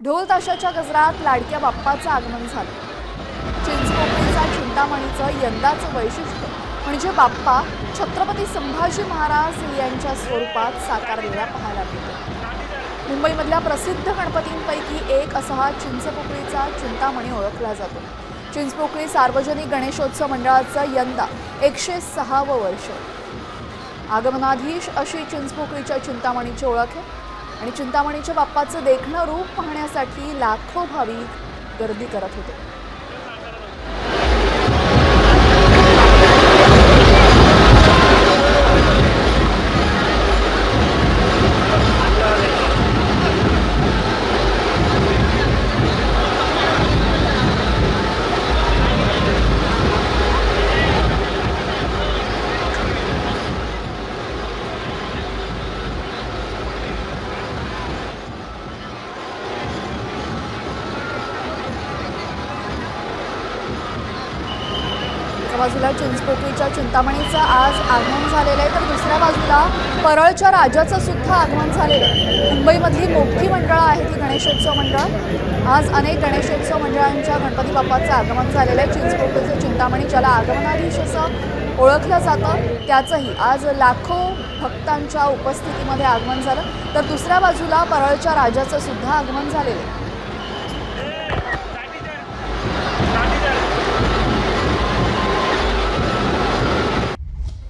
ढोल ताशाच्या गजरात लाडक्या बाप्पाचं आगमन झालं. चिंचपोकळीचा चिंतामणीचं यंदाचं वैशिष्ट्य म्हणजे बाप्पा छत्रपती संभाजी महाराज यांच्या स्वरूपात साकारलेला पाहायला मिळतो. मुंबईमधल्या प्रसिद्ध गणपतींपैकी एक असा हा चिंचपोकळीचा चिंतामणी ओळखला जातो. चिंचपोकळी सार्वजनिक गणेशोत्सव मंडळाचं यंदा एकशे सहावं वर्ष. आगमनाधीश अशी चिंचपोकळीच्या चिंतामणीची ओळख आहे. आणि चिंतामणीच्या बाप्पाचं देखणं रूप पाहण्यासाठी लाखो भाविक गर्दी करत होते. एका बाजूला चिंचपोकळीच्या चिंतामणीचं आज आगमन झालेलं आहे. तर दुसऱ्या बाजूला परळच्या राजाचं सुद्धा आगमन झालेलं आहे. मुंबईमधली मोठी मंडळं आहेत ही गणेशोत्सव मंडळ. आज अनेक गणेशोत्सव मंडळांच्या गणपती बाप्पाचं आगमन झालेलं आहे. चिंचपोकळीचं चिंतामणी ज्याला आगमनाधीश असं ओळखलं जातं त्याचंही आज लाखो भक्तांच्या उपस्थितीमध्ये आगमन झालं. तर दुसऱ्या बाजूला परळच्या राजाचं सुद्धा आगमन झालेलं आहे.